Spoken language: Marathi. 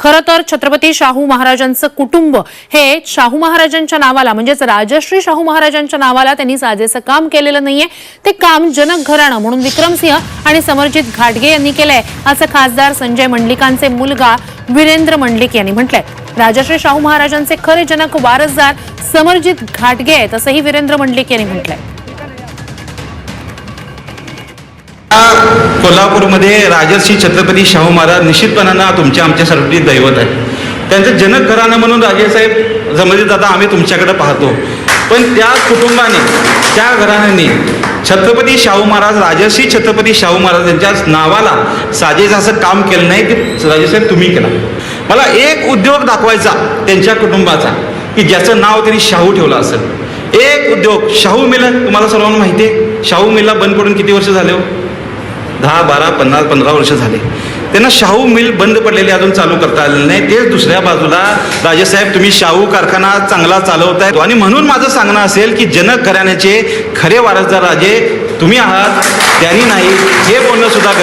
खरं तर छत्रपती शाहू महाराजांचं कुटुंब हे शाहू महाराजांच्या नावाला म्हणजेच राजश्री शाहू महाराजांच्या नावाला त्यांनी साजेसं काम केलेलं नाहीये. ते काम जनक घराणं म्हणून विक्रमसिंह आणि समरजित घाटगे यांनी केलंय असं खासदार संजय मंडलिकांचे मुलगा वीरेंद्र मंडलिक यांनी म्हटलंय. राजश्री शाहू महाराजांचे खरे जनक वारसदार समरजित घाटगे आहेत असंही वीरेंद्र मंडलिक यांनी म्हटलंय. कोल्हापूरमध्ये राजर्षी छत्रपती शाहू महाराज निश्चितपणानं तुमच्या आमच्यासाठी दैवत आहे त्यांचं जनक घराणं म्हणून राजेसाहेब जमले दादा आम्ही तुमच्याकडे पाहतो. पण त्या कुटुंबाने त्या घराण्याने छत्रपती शाहू महाराज राजर्षी छत्रपती शाहू महाराज यांच्या नावाला साजेचं असं काम केलं नाही ते राजेसाहेब तुम्ही केला. मला एक उद्योग दाखवायचा त्यांच्या कुटुंबाचा की ज्याचं नाव त्यांनी शाहू ठेवलं असेल. एक उद्योग शाहू मेला तुम्हाला सर्वांना माहिती आहे? शाहू मिलला बंद पडून किती वर्ष झाले हो? दहा बारा पन्नास पंधरा वर्ष झाले. त्यांना शाहू मिल बंद पडलेली अजून चालू करता आलेलं नाही. तेच दुसऱ्या बाजूला राजेसाहेब तुम्ही शाहू कारखाना चांगला चालवताय. आणि म्हणून माझं सांगणं असेल की जनक घराण्याचे खरे वारसदार राजे तुम्ही आहात त्यांनी नाही. हे बोलणं सुद्धा